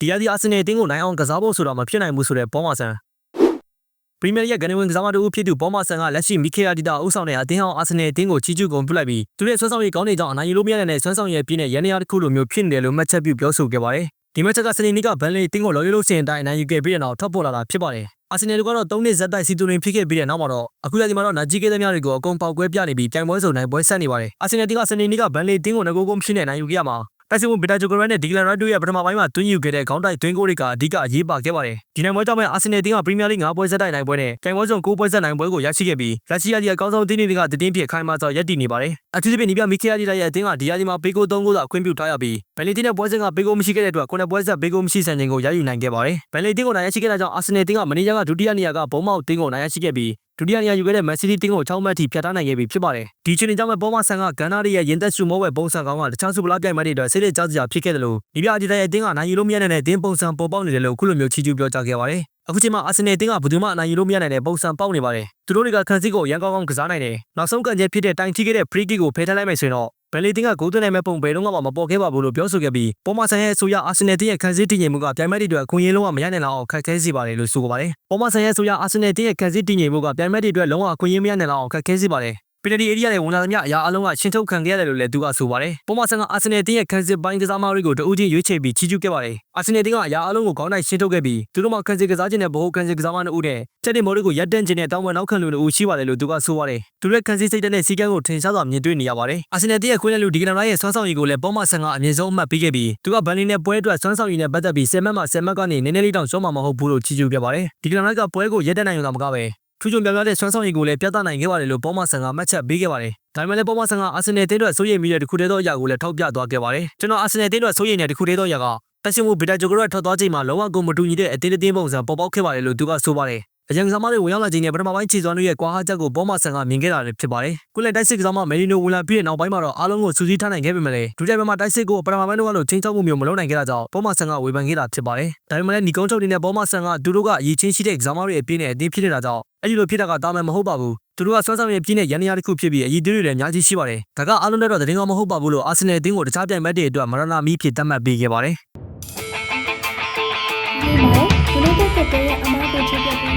ဒီရာသီအာဆင်နယ်အသင်းကိုနိုင်အောင်ကစားဖို့ဆိုတာမဖြစ်နိုင်ဘူးဆိုတဲ့ဘောမာဆန်ပရီးမီးယားရဲ့ကနေဝင်ကစားမတူဖြစ်သူဘောမာဆန်ကလက်ရှိမီခေယာဒီတာအုပ်ဆောင်တဲ့အသင်းဟောင်းအာဆင်နယ်အသင်းကိုချီးကျူးဂုဏ်ပြုလိုက်ပြီးသူရဲ့ဆွမ်းဆောင်ရည်ကောင်းနေကြောင်းအနိုင်ယူလို့မရတဲ့ဆွမ်းဆောင်ရည်ပြည့်နဲ့ရန်နေရာတစ်ခုလိုမျိုးဖြစ်နေတယ်လို့မှတ်ချက်ပြုပြောဆိုခဲ့ပါတယ်ဒီမက်ချက်ကစနေနေ့ကဘန်လီတင်းကိုလော်ရီလို့စင်အတိုင်းအနိုင်ယူခဲ့ပြီးတဲ့နောက်ထပ်ပေါ်လာတာဖြစ်ပါတယ်အာဆင်နယ်တို့ကတော့၃နှစ်ဇက်တိုက်စီတူရင်ဖြစ်ခဲ့ပြီးတဲ့နောက်မှာတော့အခုလက်ဒီမှာတော့နာဂျီကဲသမားတွေကိုအကုန်ပေါက်ကွဲပြနေပြီးပြိုင်ပွဲစုံနိုင်ပွဲဆက်နေပါတယ်အာဆင်နယ်တီကစနေနေ့ကဘန်လီတင်းကိုငကိုးကုန်းဖြစ်နေနိုင်ယူခဲ့ရမှာ တိုက်စစ်မှုဘီတာဂျိုဂရန်နဲ့ဒီဂလန်ရိုက်တို့ရဲ့ပထမပိုင်းမှာတွင်းယူခဲ့တဲ့ခေါင်းတိုက်တွင်းကိုတွေကအဓိကအရေးပါခဲ့ပါတယ်ဒီနိုင်ပွဲကြောင့်ပဲအာဆင်နယ်တင်းကပရီးမီးယားလိ၅ပွဲဆက်တိုက်နိုင်ပွဲနဲ့ပြိုင်ပွဲစုံ၉ပွဲဆက်နိုင်ပွဲကိုရရှိခဲ့ပြီးလက်ရှိရည်အကောင်းဆုံးတင်းတွေကတည်င်းဖြစ်ခိုင်မာစွာရပ်တည်နေပါတယ် အထူးသဖြင့်ဒီပြမီခီယာဒီတာရဲ့အသင်းကဒီယာဒီမှာဘေကို၃ဂိုးသာအခွင့်ပြုထားရပြီးဘယ်လီတင်းနဲ့ပွဲစဉ်ကဘေကိုမရှိခဲ့တဲ့အတွက်ခုနှစ်ပွဲဆက်ဘေကိုမရှိဆန်ချိန်ကိုရယူနိုင်ခဲ့ပါတယ်ဘယ်လီတင်းကိုနိုင်ရရှိခဲ့တဲ့ကြောင့်အာဆင်နယ်တင်းကမန်နေဂျာကဒုတိယနေရာကဘုံမောက်တင်းကိုနိုင်ရရှိခဲ့ပြီးဒုတိယနေရာယူခဲ့တဲ့မန်စီးတီးတင်းကို6မှတ်ထိဖြတ်ထားနိုင်ခဲ့ပြီဖြစ်ပါတယ်ဒီချိန်ကြောင့်ပဲဘောမဆန်ကဂန်နာရီရဲ့ရင်သက်စုမောဝဲပုံစံကောင်းကတခြားစုပလားပြိုင်ပွဲတွေအတွက်ဆေးလက်ကြားစရာဖြစ်ခဲ့တယ်လို့ဒီပြအဒီတာရဲ့တင်းကနိုင်ယူလို့မရတဲ့တင်းပုံစံပေါ်ပေါက်နေတယ်လို့ခုလိုမျိုးချီးကျူးပြောကြားခဲ့ပါတယ် အခုချိန်မှာအာဆင်နယ်တင်းကဘယ်သူမှအနိုင်ယူလို့မရနိုင်တဲ့ပုံစံပေါက်နေပါတယ်သူတို့တွေကခန်းစည်းကိုရန်ကောင်းကောင်းကစားနိုင်တယ်နောက်ဆုံးကန်ချက်ဖြစ်တဲ့တိုင်ထိခဲ့တဲ့ free kick ကိုဖယ်ထားလိုက်မယ်ဆိုရင်တော့ဘယ်လီတင်းကဂိုးသွင်းနိုင်မဲ့ပုံဘယ်တော့မှမပေါ်ခဲ့ပါဘူးလို့ပြောဆိုခဲ့ပြီးပေါ်မာဆန်ရဲ့အဆိုအရအာဆင်နယ်တင်းရဲ့ခန်းစည်းတည်ငြိမ်မှုကပြိုင်ပွဲတွေအတွက်အခွင့်အရေးလုံးဝမရနိုင်လောက်အောင်ခက်ခဲစေပါတယ်လို့ဆိုပါတယ်ပေါ်မာဆန်ရဲ့အဆိုအရအာဆင်နယ်တင်းရဲ့ခန်းစည်းတည်ငြိမ်မှုကပြိုင်ပွဲတွေအတွက်လုံးဝအခွင့်အရေးမရနိုင်လောက်အောင်ခက်ခဲစေပါတယ် ပီနတီအေရီးယားရဲ့ဝန်လာသမျှအရာအလုံးကရှင်းထုတ်ခံခဲ့ရတယ်လို့လည်းသူကဆိုပါတယ်။ပေါ်မာဆန်ကအာဆင်နယ်တင်းရဲ့ခန်းစစ်ပိုင်းကစားမတွေကိုတဦးချင်းရွေးချယ်ပြီးချီးကျူးခဲ့ပါတယ်။အာဆင်နယ်တင်းကအရာအလုံးကိုခေါင်းတိုင်းရှင်းထုတ်ခဲ့ပြီးသူတို့မှခန်းစစ်ကစားခြင်းနဲ့ဗဟိုခန်းစစ်ကစားမနှစ်ဦးနဲ့ချက်တင်မော်တွေကိုရပ်တန့်ခြင်းနဲ့တောင်းပန်နောက်ခံလူတို့ရှိပါတယ်လို့သူကဆိုပါတယ်။သူတို့ခန်းစစ်စိတ်တဲ့စီကန်းကိုထင်ရှားစွာမြင်တွေ့နေရပါတယ်။အာဆင်နယ်တင်းရဲ့ခွင့်လက်လူဒီကနမ်ရိုင်းရဲ့ဆွမ်းဆောင်ရည်ကိုလည်းပေါ်မာဆန်ကအမြင့်ဆုံးအမှတ်ပေးခဲ့ပြီးသူကဘန်လီနဲ့ပွဲအတွက်ဆွမ်းဆောင်ရည်နဲ့ပတ်သက်ပြီး10မှတ်မှ10မှတ်ကနေနည်းနည်းလေးတောင်ရှော့မှာမဟုတ်ဘူးလို့ချီးကျူးပြပါတယ်။ဒီကနမ်ရိုက်ကပွဲကိုရပ်တန့်နိုင်ရုံသာမကပဲ ထူးချွန်ပြပြတဲ့ဆွမ်းဆောင်ရည်ကိုလည်းပြသနိုင်ခဲ့ပါတယ်လို့ပေါ်မာဆန်ကမှတ်ချက်ပေးခဲ့ပါတယ်။ဒါပေမဲ့လည်းပေါ်မာဆန်ကအာဆင်နယ်တင်းအတွက်စိုးရိမ်မိတဲ့တစ်ခုတည်းသောအရာကိုလည်းထောက်ပြသွားခဲ့ပါတယ်။ကျွန်တော်အာဆင်နယ်တင်းအတွက်စိုးရိမ်တဲ့တစ်ခုတည်းသောအရာကတက်ရှင်မှုဗီတာဂျိုဂရက်ထွက်သွားချိန်မှာလုံးဝကိုမတူညီတဲ့အတင်းတင်းပုံစံပေါ်ပေါက်ခဲ့ပါတယ်လို့သူကဆိုပါတယ်။ အရင်ကစားမတွေဝင်ရောက်လာချိန်နဲ့ပထမပိုင်းခြေစွမ်းတွေရဲ့ကွာဟချက်ကိုပေါ်မာဆန်ကမြင်ခဲ့တာလည်းဖြစ်ပါတယ်။ကုလန်တိုက်စစ်ကစားမမယ်ရီနိုဝင်လာပြီးတဲ့နောက်ပိုင်းမှာတော့အားလုံးကိုစူးစီးထားနိုင်ခဲ့ပေမဲ့လည်းဒုတိယပိုင်းမှာတိုက်စစ်ကိုပထမပိုင်းတော့လို့ချင်းချောက်မှုမျိုးမလုပ်နိုင်ခဲ့တာကြောင့်ပေါ်မာဆန်ကဝေဖန်ခဲ့တာဖြစ်ပါတယ်။ဒါပေမဲ့လည်းညီကုန်းချုပ်တွေနဲ့ပေါ်မာဆန်ကသူတို့ကအရေးချင်းရှိတဲ့ကစားမတွေအပြည့်နဲ့အတင်းဖြစ်နေတာကြောင့်အဲ့ဒီလိုဖြစ်တာကတာမန်မဟုတ်ပါဘူးသူတို့ကဆွမ်းဆောင်ရည်ပြည့်နဲ့ရန်နေရာတစ်ခုဖြစ်ပြီးအည်တွေးတွေလည်းအများကြီးရှိပါတယ်ဒါကအားလုံးတော့သတင်းကောင်းမဟုတ်ပါဘူးလို့အာဆင်နယ်အသင်းကိုတခြားပြိုင်ဘက်တွေအတွက်မရနာမီးဖြစ်သတ်မှတ်ပေးခဲ့ပါတယ်ဒီမှာ United ကတည်းကအမားကိုချပြပေး